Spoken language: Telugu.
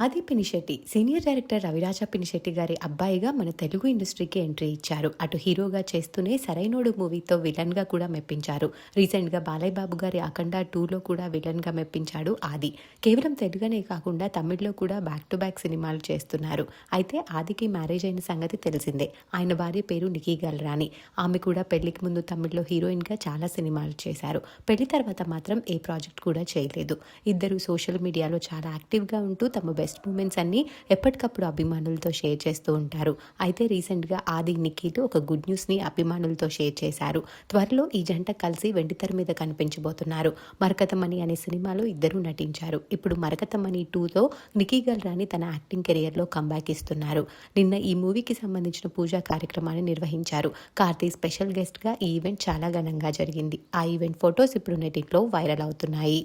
ఆది పినిశెట్టి సీనియర్ డైరెక్టర్ రవిరాజ పినిశెట్టి గారి అబ్బాయిగా మన తెలుగు ఇండస్ట్రీకి ఎంట్రీ ఇచ్చారు. అటు హీరోగా చేస్తూనే సరైనోడు మూవీతో విలన్గా కూడా మెప్పించారు. రీసెంట్గా బాలయ్య బాబు గారి అఖండ టూలో కూడా విలన్గా మెప్పించాడు ఆది. కేవలం తెలుగునే కాకుండా తమిళ్ళో కూడా బ్యాక్ టు బ్యాక్ సినిమాలు చేస్తున్నారు. అయితే ఆదికి మ్యారేజ్ అయిన సంగతి తెలిసిందే. ఆయన భార్య పేరు నికీ గల్రాని ఆమె కూడా పెళ్ళికి ముందు తమిళ్ళో హీరోయిన్గా చాలా సినిమాలు చేశారు. పెళ్ళి తర్వాత మాత్రం ఏ ప్రాజెక్ట్ కూడా చేయలేదు. ఇద్దరు సోషల్ మీడియాలో చాలా యాక్టివ్గా ఉంటూ తమ బెస్ట్ మూమెంట్స్ అన్ని ఎప్పటికప్పుడు అభిమానులతో షేర్ చేస్తూ ఉంటారు. అయితే రీసెంట్గా ఆది నిక్కీతో ఒక గుడ్ న్యూస్ని అభిమానులతో షేర్ చేశారు. త్వరలో ఈ జంట కలిసి వెండితెర మీద కనిపించబోతున్నారు. మరకతమణి అనే సినిమాలో ఇద్దరు నటించారు. ఇప్పుడు మరకతమణి టూతో నికీ గల్రాని తన యాక్టింగ్ కెరియర్లో కంబ్యాక్ ఇస్తున్నారు. నిన్న ఈ మూవీకి సంబంధించిన పూజా కార్యక్రమాన్ని నిర్వహించారు. కార్తీ స్పెషల్ గెస్ట్గా ఈ ఈవెంట్ చాలా ఘనంగా జరిగింది. ఆ ఈవెంట్ ఫొటోస్ ఇప్పుడు నెటింట్లో వైరల్ అవుతున్నాయి.